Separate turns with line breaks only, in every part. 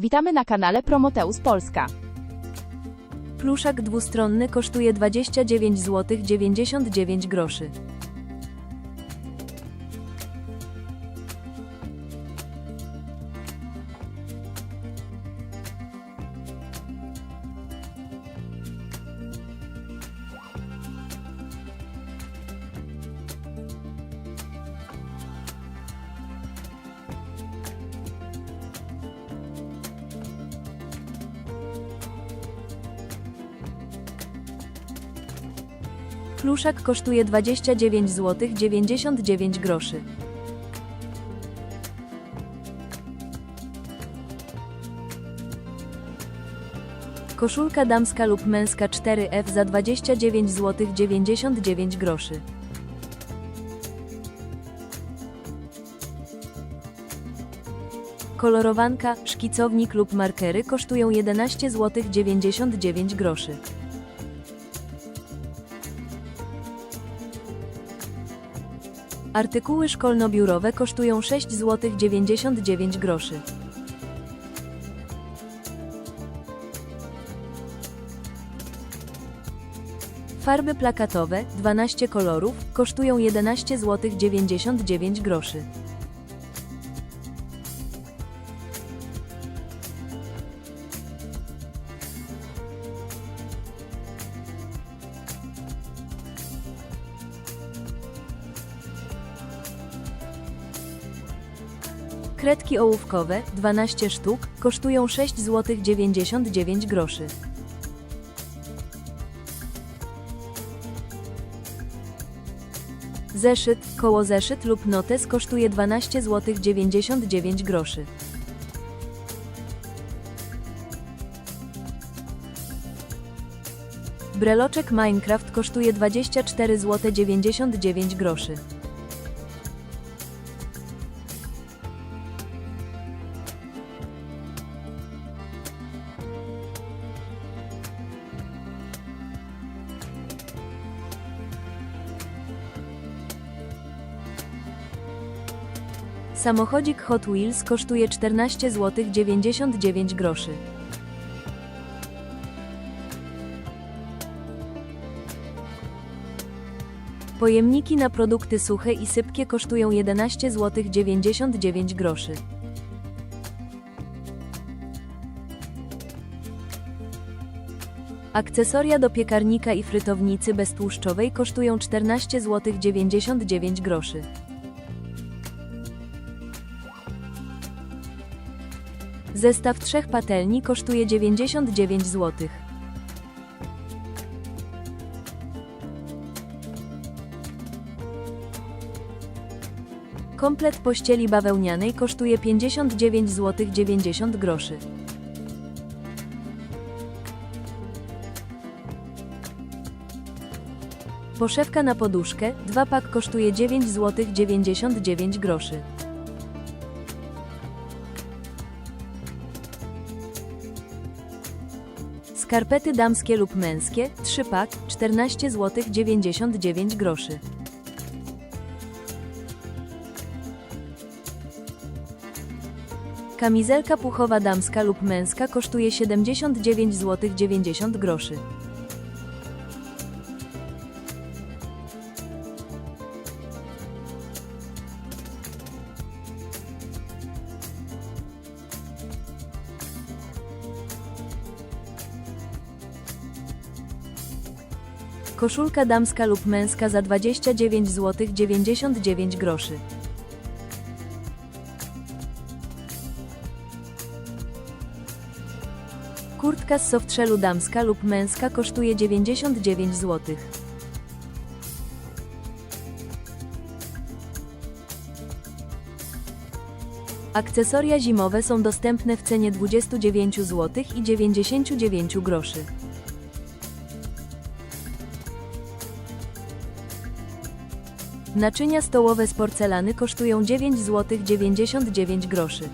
Witamy na kanale Promoteus Polska.
Pluszak dwustronny kosztuje 29 zł 99 groszy. Pluszak kosztuje 29 zł 99 groszy. Koszulka damska lub męska 4F za 29 zł 99 groszy. Kolorowanka, szkicownik lub markery kosztują 11 zł 99 groszy. Artykuły szkolno-biurowe kosztują 6 zł 99 groszy. Farby plakatowe, 12 kolorów, kosztują 11 zł 99 groszy. Kredki ołówkowe, 12 sztuk, kosztują 6 zł 99 groszy. Zeszyt, koło zeszyt lub notes kosztuje 12 zł 99 groszy. Breloczek Minecraft kosztuje 24 zł 99 groszy. Samochodzik Hot Wheels kosztuje 14 zł 99 groszy. Pojemniki na produkty suche i sypkie kosztują 11 zł 99 groszy. Akcesoria do piekarnika i frytownicy beztłuszczowej kosztują 14 zł 99 groszy. Zestaw trzech patelni kosztuje 99 zł. Komplet pościeli bawełnianej kosztuje 59 zł 90 groszy. Poszewka na poduszkę, 2 pak kosztuje 9 zł 99 groszy. Skarpety damskie lub męskie, 3 pak, 14 zł 99 groszy. Kamizelka puchowa damska lub męska kosztuje 79 zł 90 groszy. Koszulka damska lub męska za 29 zł 99 groszy. Kurtka z softrzelu damska lub męska kosztuje 99 zł. Akcesoria zimowe są dostępne w cenie 29 zł i 99 groszy. Naczynia stołowe z porcelany kosztują 9 zł 99 groszy.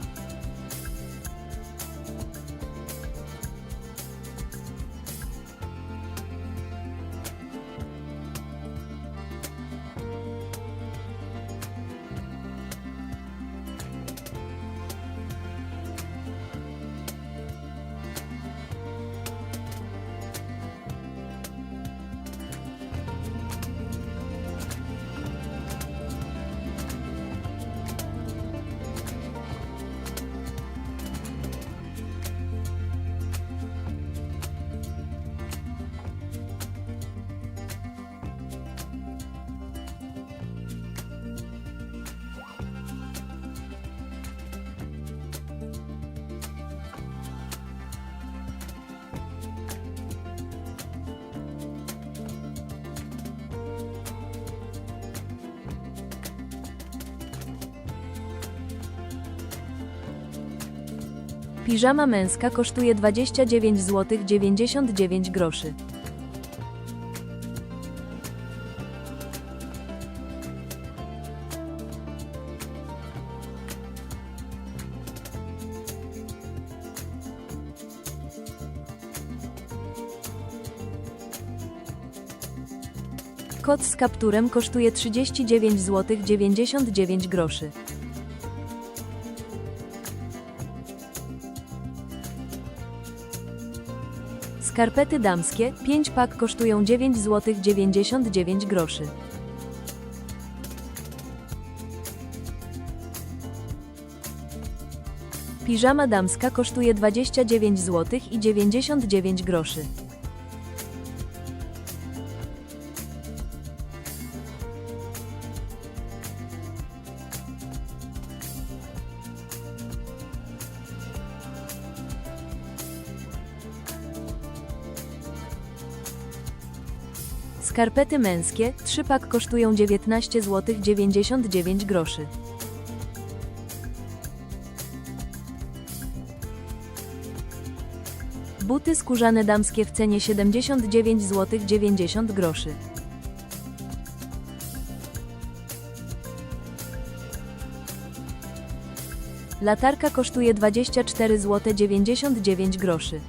Piżama męska kosztuje 29 zł 99 groszy. Kot z kapturem kosztuje 39 zł 99 groszy. Skarpety damskie, 5 pak kosztują 9 zł 99 groszy. Piżama damska kosztuje 29 zł i 99 groszy. Skarpety męskie, 3 pak kosztują 19 zł 99 groszy. Buty skórzane damskie w cenie 79 zł 90 groszy. Latarka kosztuje 24 zł 99 groszy.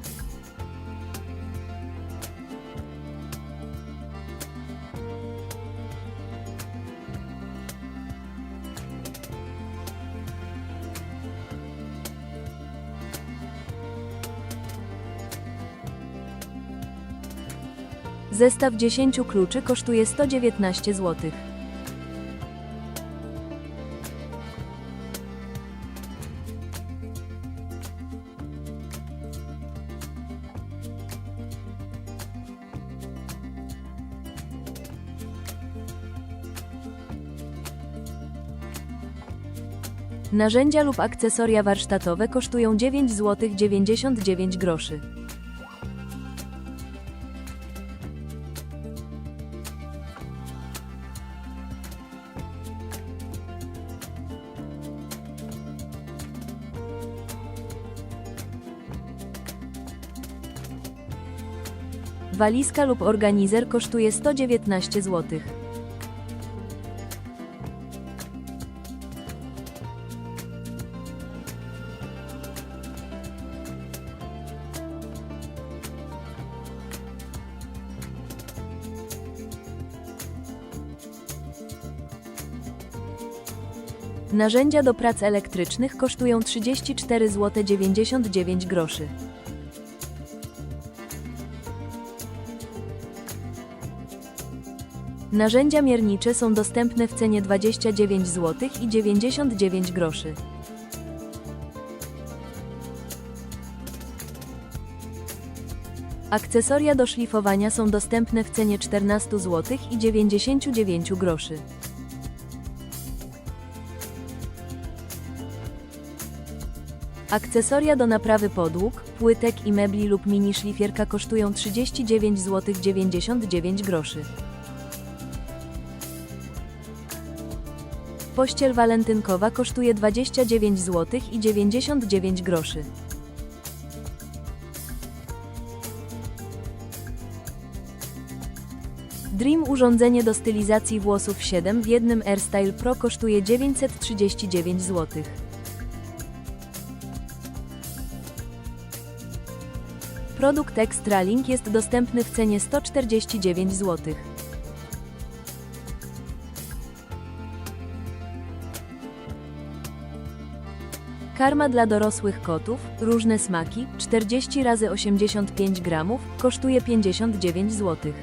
Zestaw 10 kluczy kosztuje 119 zł. Narzędzia lub akcesoria warsztatowe kosztują 9 zł 99 groszy. Walizka lub organizer kosztuje 119 zł. Narzędzia do prac elektrycznych kosztują 34 zł 99 groszy. Narzędzia miernicze są dostępne w cenie 29 zł i 99 groszy. Akcesoria do szlifowania są dostępne w cenie 14 zł i 99 groszy. Akcesoria do naprawy podłóg, płytek i mebli lub mini szlifierka kosztują 39 zł 99 groszy. Pościel walentynkowa kosztuje 29 zł i 99 groszy. Dream urządzenie do stylizacji włosów 7 w jednym AirStyle Pro kosztuje 939 zł. Produkt Extra Link jest dostępny w cenie 149 zł. Karma dla dorosłych kotów, różne smaki, 40 razy 85 gramów, kosztuje 59 zł.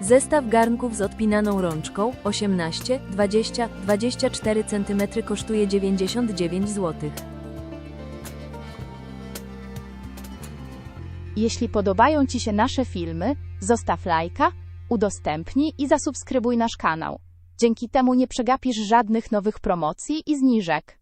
Zestaw garnków z odpinaną rączką, 18, 20, 24 cm kosztuje 99 zł.
Jeśli podobają Ci się nasze filmy, zostaw lajka, udostępnij i zasubskrybuj nasz kanał. Dzięki temu nie przegapisz żadnych nowych promocji i zniżek.